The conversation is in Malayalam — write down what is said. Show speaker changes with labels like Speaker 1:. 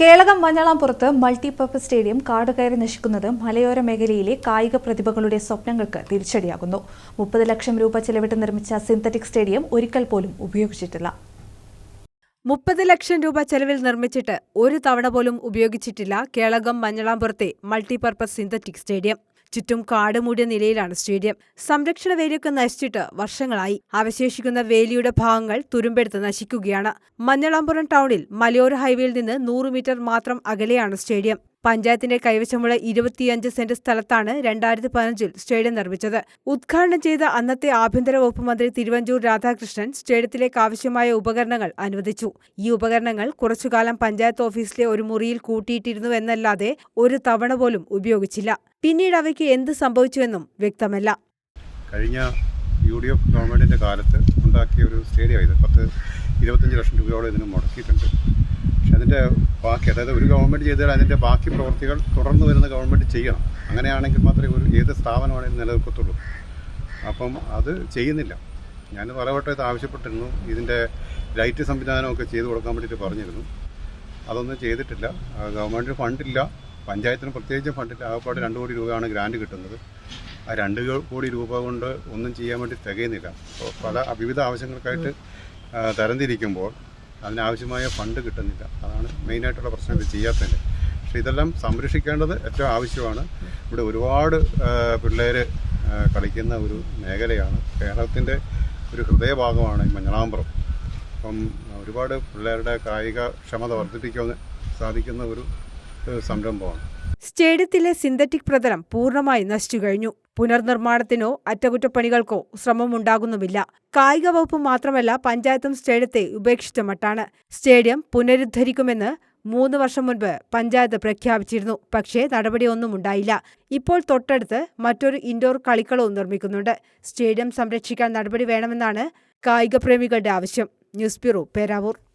Speaker 1: കേളകം മഞ്ഞളാംപുറത്ത് മൾട്ടിപർപ്പസ് സ്റ്റേഡിയം കാടുകയറി നശിക്കുന്നത് മലയോര മേഖലയിലെ കായിക പ്രതിഭകളുടെ സ്വപ്നങ്ങൾക്ക് തിരിച്ചടിയാകുന്നു. മുപ്പത് ലക്ഷം രൂപ ചെലവിട്ട് നിർമ്മിച്ച സിന്തറ്റിക് സ്റ്റേഡിയം ഒരിക്കൽ പോലും ഉപയോഗിച്ചിട്ടില്ല.
Speaker 2: മുപ്പത് ലക്ഷം രൂപ ചെലവിൽ നിർമ്മിച്ചിട്ട് ഒരു തവണ പോലും ഉപയോഗിച്ചിട്ടില്ല കേളകം മഞ്ഞളാംപുറത്തെ മൾട്ടിപർപ്പസ് സിന്തറ്റിക് സ്റ്റേഡിയം. ചുറ്റും കാടുമൂടിയ നിലയിലാണ് സ്റ്റേഡിയം. സംരക്ഷണ വേലിയൊക്കെ നശിച്ചിട്ട് വർഷങ്ങളായി. അവശേഷിക്കുന്ന വേലിയുടെ ഭാഗങ്ങൾ തുരുമ്പെടുത്ത് നശിക്കുകയാണ്. മഞ്ഞളാമ്പുറം ടൗണിൽ മലയോര ഹൈവേയിൽ നിന്ന് നൂറ് മീറ്റർ മാത്രം അകലെയാണ് സ്റ്റേഡിയം. പഞ്ചായത്തിന്റെ കൈവശമുള്ള ഇരുപത്തിയഞ്ച് സെന്റ് സ്ഥലത്താണ് രണ്ടായിരത്തി പതിനഞ്ചിൽ സ്റ്റേഡിയം നിർമ്മിച്ചത്. ഉദ്ഘാടനം ചെയ്ത അന്നത്തെ ആഭ്യന്തര വകുപ്പ് മന്ത്രി തിരുവഞ്ചൂർ രാധാകൃഷ്ണൻ സ്റ്റേഡിയത്തിലേക്ക് ആവശ്യമായ ഉപകരണങ്ങൾ അനുവദിച്ചു. ഈ ഉപകരണങ്ങൾ കുറച്ചുകാലം പഞ്ചായത്ത് ഓഫീസിലെ ഒരു മുറിയിൽ കൂട്ടിയിട്ടിരുന്നുവെന്നല്ലാതെ ഒരു തവണ പോലും ഉപയോഗിച്ചില്ല. പിന്നീട് അവയ്ക്ക് എന്ത് സംഭവിച്ചുവെന്നും വ്യക്തമല്ല.
Speaker 3: കഴിഞ്ഞ യു ഡി എഫ് ഗവൺമെന്റിന്റെ കാലത്ത് ഉണ്ടാക്കിയ ഒരു സ്റ്റേഡിയം ഇത്. പത്ത് ഇരുപത്തഞ്ച് ലക്ഷം രൂപയോളം ഇതിന് മുടക്കിയിട്ടുണ്ട്. പക്ഷെ അതിന്റെ ബാക്കി അതായത് ഒരു ഗവൺമെന്റ് ചെയ്താൽ അതിന്റെ ബാക്കി പ്രവൃത്തികൾ തുടർന്ന് വരുന്ന ഗവൺമെന്റ് ചെയ്യണം. അങ്ങനെയാണെങ്കിൽ മാത്രമേ ഒരു ഏത് സ്ഥാപനമാണെങ്കിലും നിലനിൽക്കത്തുള്ളൂ. അപ്പം അത് ചെയ്യുന്നില്ല. ഞാൻ പലവട്ടം ഇത് ആവശ്യപ്പെട്ടിരുന്നു. ഇതിന്റെ ലൈറ്റ് സംവിധാനമൊക്കെ ചെയ്തു കൊടുക്കാൻ വേണ്ടിയിട്ട് പറഞ്ഞിരുന്നു. അതൊന്നും ചെയ്തിട്ടില്ല. ഗവൺമെന്റ് ഫണ്ടില്ല. പഞ്ചായത്തിന് പ്രത്യേകിച്ച് ഫണ്ടിൽ ആകപ്പാട് രണ്ട് കോടി രൂപയാണ് ഗ്രാൻഡ് കിട്ടുന്നത്. ആ രണ്ട് കോടി രൂപ കൊണ്ട് ഒന്നും ചെയ്യാൻ വേണ്ടി തികയുന്നില്ല. അപ്പോൾ പല വിവിധ ആവശ്യങ്ങൾക്കായിട്ട് തരംതിരിക്കുമ്പോൾ അതിനാവശ്യമായ ഫണ്ട് കിട്ടുന്നില്ല. അതാണ് മെയിനായിട്ടുള്ള പ്രശ്നം. ഇത് ചെയ്യാത്തതിന്റെ പക്ഷേ ഇതെല്ലാം സംരക്ഷിക്കേണ്ടത് ഏറ്റവും ആവശ്യമാണ്. ഇവിടെ ഒരുപാട് പിള്ളേർ കളിക്കുന്ന ഒരു മേഖലയാണ്. കേരളത്തിന്റെ ഒരു ഹൃദയഭാഗമാണ് ഈ മഞ്ഞളാമ്പുറം. അപ്പം ഒരുപാട് പിള്ളേരുടെ കായിക ക്ഷമത വർദ്ധിപ്പിക്കാൻ സാധിക്കുന്ന ഒരു സംരംഭമാണ്.
Speaker 2: സ്റ്റേഡിയത്തിലെ സിന്തറ്റിക് പ്രതലം പൂർണമായി നശിച്ചു കഴിഞ്ഞു. പുനർനിർമ്മാണത്തിനോ അറ്റകുറ്റപ്പണികൾക്കോ ശ്രമമുണ്ടാകുന്നുമില്ല. കായിക വകുപ്പ് മാത്രമല്ല പഞ്ചായത്തും സ്റ്റേഡിയത്തെ ഉപേക്ഷിച്ച മട്ടാണ്. സ്റ്റേഡിയം പുനരുദ്ധരിക്കുമെന്ന് മൂന്ന് വർഷം മുൻപ് പഞ്ചായത്ത് പ്രഖ്യാപിച്ചിരുന്നു. പക്ഷേ നടപടിയൊന്നും ഉണ്ടായില്ല. ഇപ്പോൾ തൊട്ടടുത്ത് മറ്റൊരു ഇൻഡോർ കളിക്കളവും നിർമ്മിക്കുന്നുണ്ട്. സ്റ്റേഡിയം സംരക്ഷിക്കാൻ നടപടി വേണമെന്നാണ് കായിക പ്രേമികളുടെ ആവശ്യം. News bureau Peravoor.